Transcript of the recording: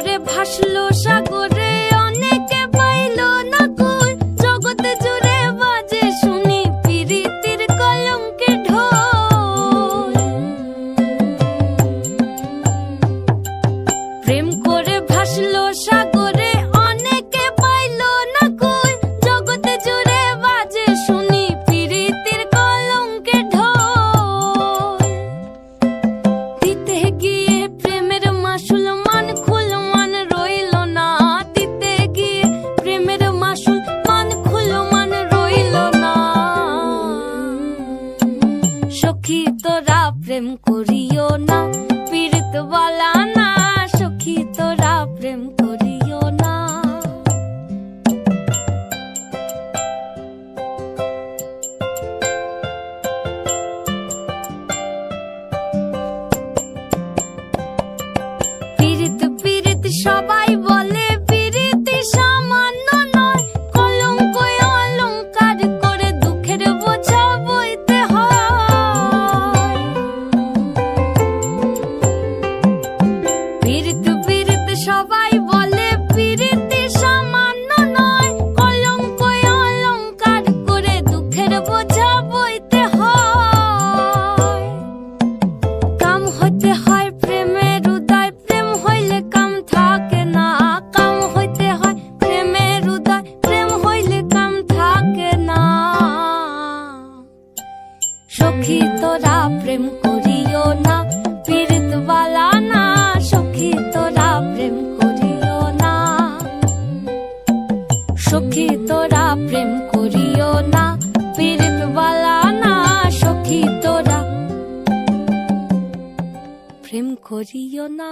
করে ভাসলো সাগরে প্রেম করিও না পীড়িত বালা সবাই বলে সামান্য নয়, কলঙ্ক অলঙ্কার করে দুঃখের বোঝা বইতে হয়। কাম হইতে হয় প্রেমের উদয়, প্রেম হইলে কাম থাকে না। কাম হইতে হয় প্রেমের উদয়, প্রেম হইলে কাম থাকে না। সখী তোরা প্রেম করিও তোরা প্রেম করিও না বালা না সখী তোরা। প্রেম করিও না।